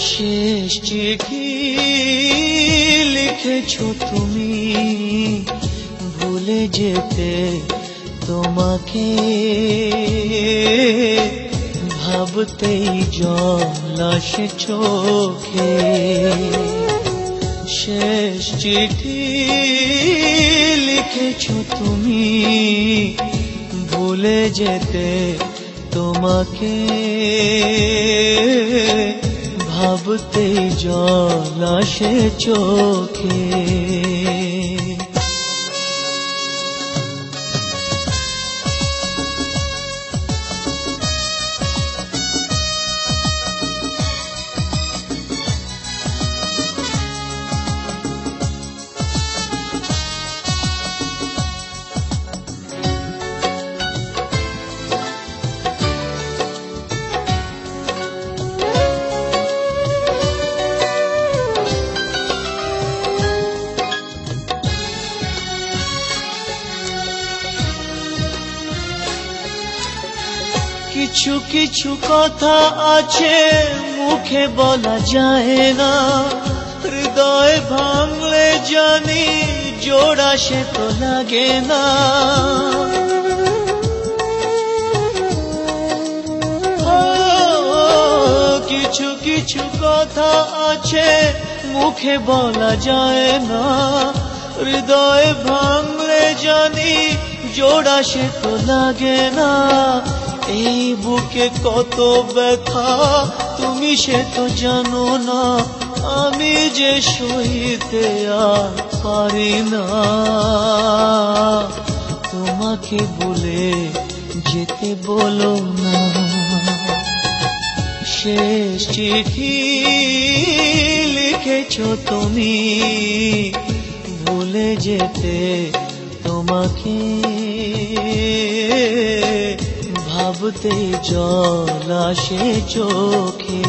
শেষ চিঠি লিখেছ তুমি। ভুলে যেতে তোমাকে ভাবতেই জল আসে চোখে। শেষ চিঠি লিখেছ তুমি। ভুলে যেতে তোমাকে ভাবতে জল আসে চোখে কিছু কিছু কথা আছে, মুখে বলা যায় না। হৃদয় ভাঙলে জানি জোড়া সে তো লাগে না। কিছু কিছু কথা আছে, মুখে বলা যায় না। হৃদয় ভাঙলে জানি জোড়া সে তো লাগে না। এই বুকে কত ব্যথা, তুমি সে তো জানো না, আমি যে সইতে আর পারি না। তোমাকে বলে যেতে বলো না। শেষ চিঠি লিখেছ তুমি, ভুলে যেতে তোমাকে। ভাবতে জল আসে চোখে।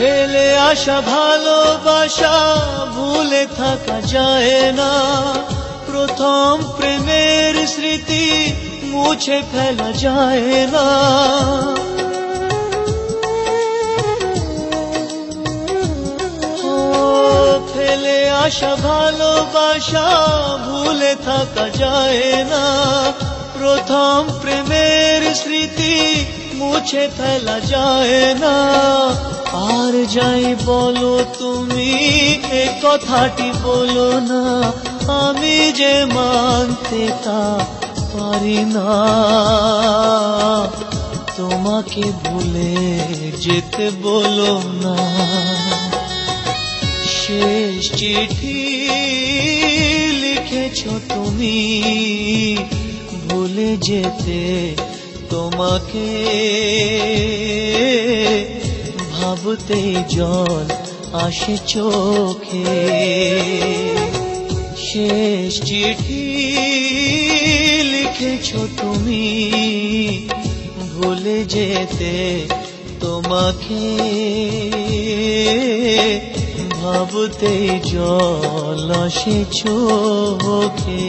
ফেলে আসা ভালোবাসা ভুলে থাকা যায় না। প্রথম প্রেমের স্মৃতি মুছে ফেলা যায় না। ফেলে আসা ভালোবাসা ভুলে থাকা যায় না। প্রথম স্মৃতি মুছে ফেলা যায় না। আর যাই বলো তুমি, এ কথাটি বলো না। আমি যে মানতে তা পারি না। তোমাকে ভুলে যেতে বলো না। শেষ চিঠি লিখেছ তুমি, ভুলে যেতে তোমাকে ভাবতে জল আসে চোখে। শেষ চিঠি লিখেছ তুমি, ভুলে যেতে তোমাকে ভাবতে জল আসে চোখে।